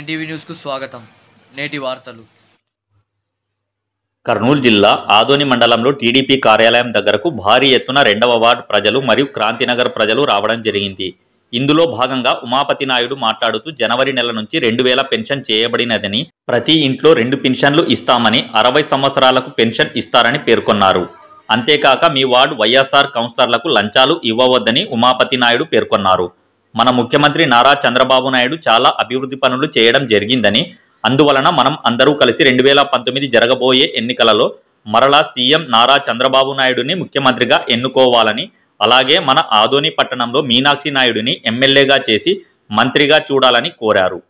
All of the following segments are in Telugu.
ఎన్టీవీ న్యూస్కు స్వాగతం. నేటి వార్తలు. కర్నూలు జిల్లా ఆదోని మండలంలో టీడీపీ కార్యాలయం దగ్గరకు భారీ ఎత్తున రెండవ వార్డు ప్రజలు మరియు క్రాంతినగర్ ప్రజలు రావడం జరిగింది. ఇందులో భాగంగా ఉమాపతి నాయుడు మాట్లాడుతూ జనవరి నెల నుంచి రెండు వేల పెన్షన్ చేయబడినదని ప్రతి ఇంట్లో రెండు పెన్షన్లు ఇస్తామని అరవై సంవత్సరాలకు పెన్షన్ ఇస్తారని పేర్కొన్నారు. అంతేకాక మీ వార్డు వైఎస్ఆర్ కౌన్సిలర్లకు లంచాలు ఇవ్వవద్దని ఉమాపతి నాయుడు పేర్కొన్నారు. మన ముఖ్యమంత్రి నారా చంద్రబాబు నాయుడు చాలా అభివృద్ధి పనులు చేయడం జరిగిందని అందువలన మనం అందరూ కలిసి రెండు వేల పంతొమ్మిది జరగబోయే ఎన్నికలలో మరలా సీఎం నారా చంద్రబాబు నాయుడుని ముఖ్యమంత్రిగా ఎన్నుకోవాలని అలాగే మన ఆదోని పట్టణంలో మీనాక్షి నాయుడిని ఎమ్మెల్యేగా చేసి మంత్రిగా చూడాలని కోరారు.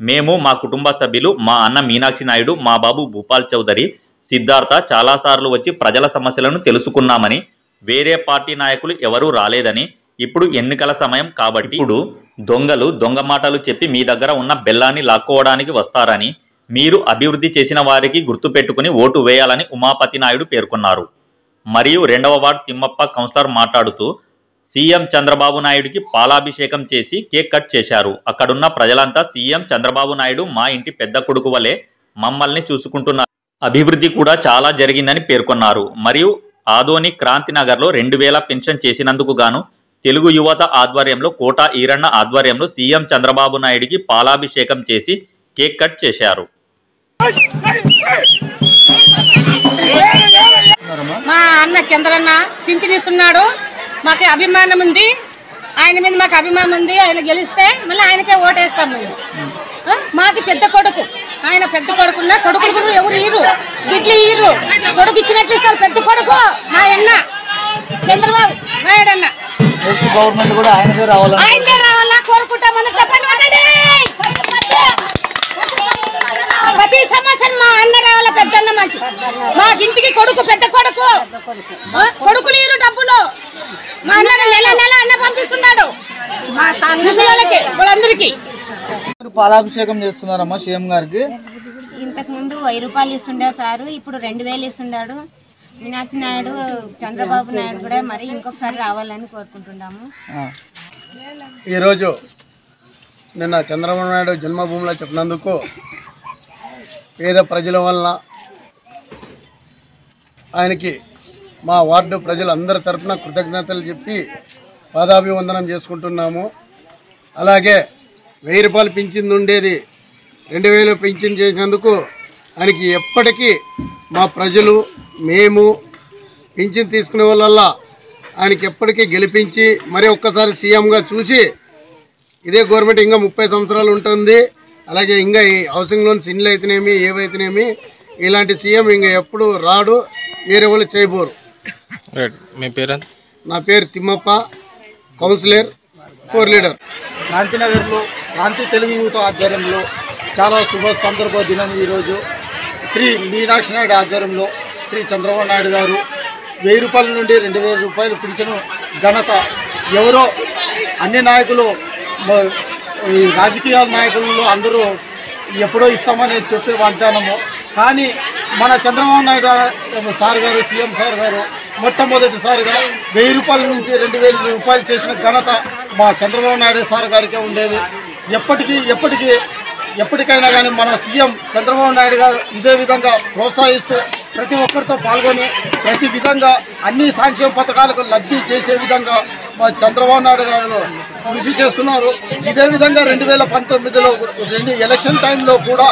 మేము మా కుటుంబ సభ్యులు మా అన్న మీనాక్షి నాయుడు మా బాబు భూపాల్ చౌదరి సిద్ధార్థ చాలాసార్లు వచ్చి ప్రజల సమస్యలను తెలుసుకున్నామని వేరే పార్టీ నాయకులు ఎవరూ రాలేదని ఇప్పుడు ఎన్నికల సమయం కాబట్టి ఇప్పుడు దొంగలు దొంగ మాటలు చెప్పి మీ దగ్గర ఉన్న బెల్లాన్ని లాక్కోవడానికి వస్తారని మీరు అభివృద్ధి చేసిన వారికి గుర్తుపెట్టుకుని ఓటు వేయాలని ఉమాపతి నాయుడు పేర్కొన్నారు. మరియు రెండవ వార్డు తిమ్మప్ప కౌన్సిలర్ మాట్లాడుతూ సీఎం చంద్రబాబు నాయుడికి పాలాభిషేకం చేసి కేక్ కట్ చేశారు. అక్కడున్న ప్రజలంతా సీఎం చంద్రబాబు నాయుడు మా ఇంటి పెద్ద కొడుకు వలె మమ్మల్ని చూసుకుంటున్నారు. అభివృద్ధి కూడా చాలా జరిగిందని పేర్కొన్నారు. మరియు ఆదోని క్రాంతి నగర్లో రెండు వేల పెన్షన్ చేసినందుకు గాను తెలుగు యువత ఆధ్వర్యంలో కోట ఈరన్న ఆధ్వర్యంలో సీఎం చంద్రబాబు నాయుడికి పాలాభిషేకం చేసి కేక్ కట్ చేశారు. మా అన్న చంద్రన్న పింఛనిస్తున్నాడు. మాకు అభిమానం ఉంది. ఆయన మీద మాకు అభిమానం ఉంది. ఆయన గెలిస్తే మళ్ళీ ఆయనకే ఓటేస్తాం మేము. మాకు పెద్ద కొడుకు. ఆయన పెద్ద కొడుకున్న కొడుకులు కూడా ఎవరు ఇరు బిడ్లు ఇరు కొడుకు ఇచ్చినట్లు ఇస్తారు. పెద్ద కొడుకు మా అన్న. చంద్రబాబు నాయుడు అన్న నెక్స్ట్ గవర్నమెంట్ కూడా ఆయనదే రావాలని. ప్రతి సంవత్సరం మా అన్న రావాల పెద్దన్న మాకు? మా ఇంటికి కొడుకు పెద్ద కొడుకు. ఆ, కొడుకులు ఇరు డబ్బులు. మా అన్న నెల నెల అన్న పంపిస్తున్నాడు. ముసలిళ్ళకి వాళ్ళందరికీ. పాలాభిషేకం చేస్తున్నారమ్మా సీఎం గారికి. ఇంతకు ముందు వెయ్యి రూపాయలు ఇస్తుండే సారు ఇప్పుడు రెండు వేలు ఇస్తున్నాడు మీనాక్షి నాయుడు చంద్రబాబు నాయుడు కూడా మరి ఇంకొకసారి రావాలని కోరుకుంటున్నాము. ఈరోజు నిన్న చంద్రబాబు నాయుడు జన్మభూమిలో చెప్పినందుకు పేద ప్రజల వలన ఆయనకి మా వార్డు ప్రజలందరి తరఫున కృతజ్ఞతలు చెప్పి పాదాభివందనం చేసుకుంటున్నాము. అలాగే వెయ్యి రూపాయలు పింఛన్ ఉండేది రెండు వేలు పింఛన్ చేసినందుకు ఆయనకి ఎప్పటికీ మా ప్రజలు మేము పింఛన్ తీసుకునే వాళ్ళ ఆయనకి ఎప్పటికీ గెలిపించి మరి ఒక్కసారి సీఎంగా చూసి ఇదే గవర్నమెంట్ ఇంకా ముప్పై సంవత్సరాలు ఉంటుంది. అలాగే ఇంకా ఈ హౌసింగ్ లోన్స్ ఇండ్లు అయితేనేమి ఏవైతేనేమి ఇలాంటి సీఎం ఇంకా ఎప్పుడు రాడు వేరే వాళ్ళు చేయబోరు. రైట్ మీ పేరు? నా పేరు తిమ్మప్ప కౌన్సిలర్ ఫోర్ లీడర్ క్రాంతినగర్లో క్రాంతి తెలుగు యువత ఆధ్వర్యంలో చాలా శుభ సందర్భ దినం ఈరోజు. శ్రీ మీనాక్షి నాయుడు ఆధ్వర్యంలో శ్రీ చంద్రబాబు నాయుడు గారు వెయ్యి రూపాయల నుండి రెండు వేల రూపాయలు పింఛను ఘనత ఎవరో అన్ని నాయకులు ఈ రాజకీయ నాయకులు అందరూ ఎప్పుడో ఇస్తామని చెప్పే వాగ్దానము. కానీ మన చంద్రబాబు నాయుడు గారు- సార్ గారు సీఎం సార్ గారు మొట్టమొదటిసారిగా వెయ్యి రూపాయల నుంచి రెండు వేల రూపాయలు చేసిన ఘనత మా చంద్రబాబు నాయుడు సార్ గారికే ఉండేది. ఎప్పటికీ ఎప్పటికీ ఎప్పటికైనా కానీ మన సీఎం చంద్రబాబు నాయుడు గారు ఇదే విధంగా ప్రోత్సహిస్తూ ప్రతి ఒక్కరితో పాల్గొని ప్రతి విధంగా అన్ని సంక్షేమ పథకాలకు లబ్ధి చేసే విధంగా మా చంద్రబాబు నాయుడు గారు కృషి చేస్తున్నారు. ఇదే విధంగా రెండు వేల పంతొమ్మిదిలో రెండు ఎలక్షన్ టైంలో కూడా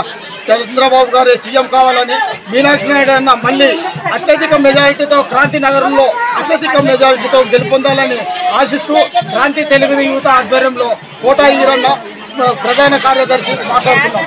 చంద్రబాబు గారే సీఎం కావాలని మీనాక్షి నాయుడు అన్న మళ్ళీ అత్యధిక మెజారిటీతో క్రాంతి నగరంలో అత్యధిక మెజారిటీతో గెలుపొందాలని ఆశిస్తూ క్రాంతి తెలుగు యువత ఆధ్వర్యంలో కోటా ఈరన్న ప్రధాన కార్యదర్శి మాట్లాడుతున్నాం.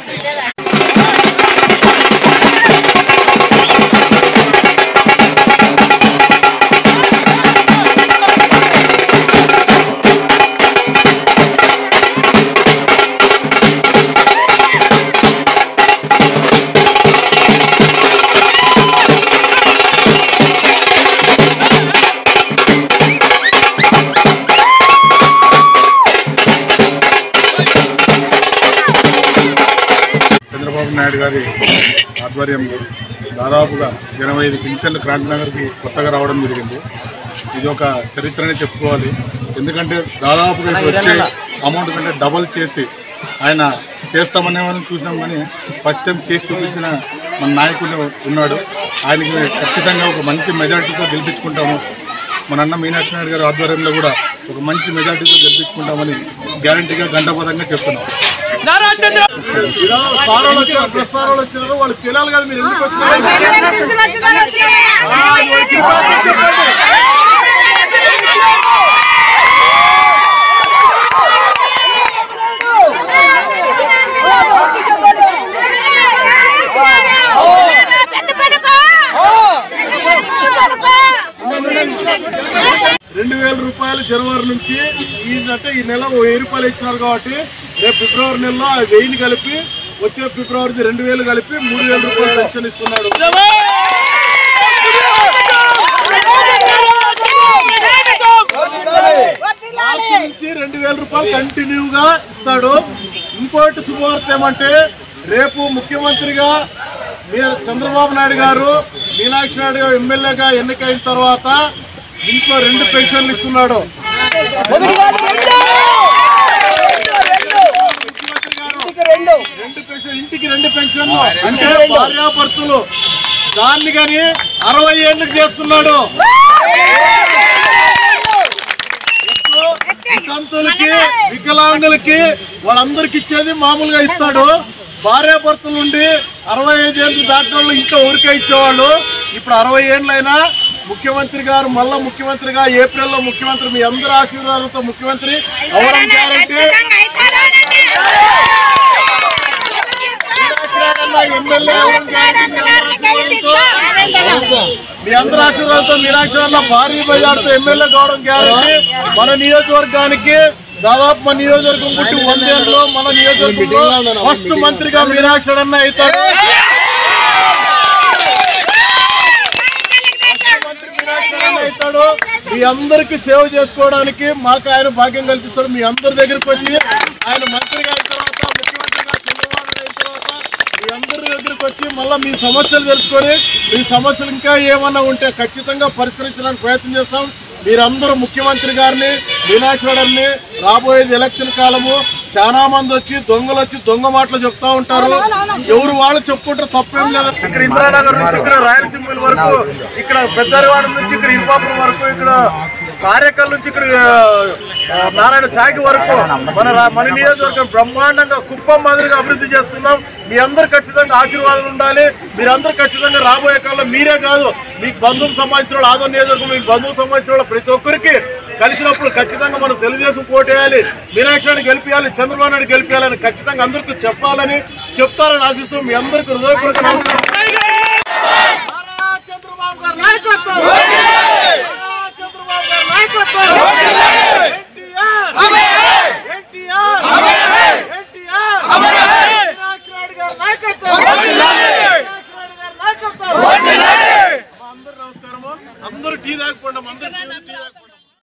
ఆధ్వర్యంలో దాదాపుగా ఎనభై ఐదు పింఛన్లు క్రాంతినగర్కి కొత్తగా రావడం జరిగింది. ఇది ఒక చరిత్రనే చెప్పుకోవాలి. ఎందుకంటే దాదాపుగా ఇప్పుడు వచ్చే అమౌంట్ కంటే డబల్ చేసి ఆయన చేస్తామనే వాళ్ళని చూసినాం కానీ ఫస్ట్ టైం చేసి చూపించిన మన నాయకుడు ఉన్నాడు. ఆయనకి ఖచ్చితంగా ఒక మంచి మెజార్టీతో గెలిపించుకుంటాము. మన అన్న మీనాక్షి నాయుడు గారి ఆధ్వర్యంలో కూడా ఒక మంచి మెజార్టీతో గెలిపించుకుంటామని గ్యారంటీగా గంటపదంగా చెప్తున్నాం. సారోలు వచ్చినారు ప్రెస్ సారోలు వచ్చినారు వాళ్ళు పిల్లలు కదా మీరు ఎందుకు వచ్చినారు రెండు వేల రూపాయలు జనవరి నుంచి ఈ అంటే ఈ నెల ఓ వెయ్యి రూపాయలు ఇచ్చినారు కాబట్టి రేపు ఫిబ్రవరి నెలలో ఆ వెయ్యిని కలిపి వచ్చే ఫిబ్రవరిది రెండు వేలు కలిపి మూడు వేల రూపాయలు పెన్షన్ ఇస్తున్నాడు. నుంచి రెండు వేల రూపాయలు కంటిన్యూగా ఇస్తాడు. ఇంకోటి శుభవార్త ఏమంటే రేపు ముఖ్యమంత్రిగా మీరు చంద్రబాబు నాయుడు గారు మీనాక్షి నాయుడు గారు ఎమ్మెల్యేగా ఎన్నికైన తర్వాత ఇంట్లో రెండు పెన్షన్లు ఇస్తున్నాడు. రెండు! పెన్షన్ ఇంటికి రెండు పెన్షన్లు. అంటే భార్యాభర్తలు. దాన్ని కానీ అరవై ఏళ్ళకి చేస్తున్నాడు. వితంతులకి వికలాంగులకి వాళ్ళందరికి ఇచ్చేది మామూలుగా ఇస్తాడు. భార్యాభర్తల నుండి అరవై ఐదు ఏళ్ళు దాటిన వాళ్ళు ఇంకా ఊరికే ఇచ్చేవాళ్ళు. ఇప్పుడు అరవై ఏళ్ళైనా ముఖ్యమంత్రి గారు మళ్ళా ముఖ్యమంత్రిగా ఏప్రిల్లో ముఖ్యమంత్రి మీ అందరి ఆశీర్వాదాలతో ముఖ్యమంత్రి అవడం గ్యారంటీ మీ అందరి ఆశీర్వాదంతో మీనాక్షి అన్న భారీ బజార్తో ఎమ్మెల్యే కావడం గ్యారంటీ. మన నియోజకవర్గానికి దాదాపు మన నియోజకవర్గం పుట్టి వందేళ్ళలో మన నియోజకవర్గంలో ఫస్ట్ మంత్రిగా మీనాక్షి అన్న అవుతాడు మంత్రి మీనాక్షి అన్న అవుతాడు మీ అందరికి సేవ చేసుకోవడానికి మాకు ఆయన భాగ్యం కల్పిస్తాడు. మీ అందరి దగ్గరికి వచ్చి ఆయన మంత్రిగా అయిన తర్వాత ముఖ్యమంత్రిగా చంద్రబాబు అయిన తర్వాత మీ అందరి దగ్గరికి వచ్చి మళ్ళీ మీ సమస్యలు తెలుసుకొని మీ సమస్యలు ఇంకా ఏమన్నా ఉంటే ఖచ్చితంగా పరిష్కరించడానికి ప్రయత్నం చేస్తాం. మీరందరూ ముఖ్యమంత్రి గారిని మీనాక్షి రాబోయేది ఎలక్షన్ కాలము చాలా మంది వచ్చి దొంగలు వచ్చి దొంగ మాటలు చెప్తా ఉంటారు. ఎవరు వాళ్ళు చెప్పుకుంటారు తప్పేం లేదు. ఇక్కడ ఇందిరానగర్ నుంచి ఇక్కడ రాయలసీమ వరకు ఇక్కడ పెద్దరివాడ నుంచి ఇక్కడ ఇరుపాపురం వరకు ఇక్కడ కార్యకర్ల నుంచి ఇక్కడ నారాయణ చాకి వరకు మన రా- మన నియోజకవర్గం బ్రహ్మాండంగా కుప్పం మాదిరిగా అభివృద్ధి చేసుకుందాం మీ అందరు ఖచ్చితంగా ఆశీర్వాదాలు ఉండాలి. మీరందరూ ఖచ్చితంగా రాబోయే కాలంలో మీరే కాదు మీకు బంధువులు సంబంధించిన వాళ్ళు ఆదో నియోజకవర్గం మీకు బంధువులు సంబంధించిన వాళ్ళు ప్రతి ఒక్కరికి కలిసినప్పుడు ఖచ్చితంగా మనం తెలుగుదేశం కోటేయాలి మీనాక్షి నాయుడు గెలిపించాలి చంద్రబాబు నాయుడు గెలిపించాలని ఖచ్చితంగా అందరికీ చెప్పాలని చెప్తారని ఆశిస్తూ మీ అందరికీ హృదయపూర్వక నమస్కారం. చంద్రబాబు గారి నాయకత్వం! నారా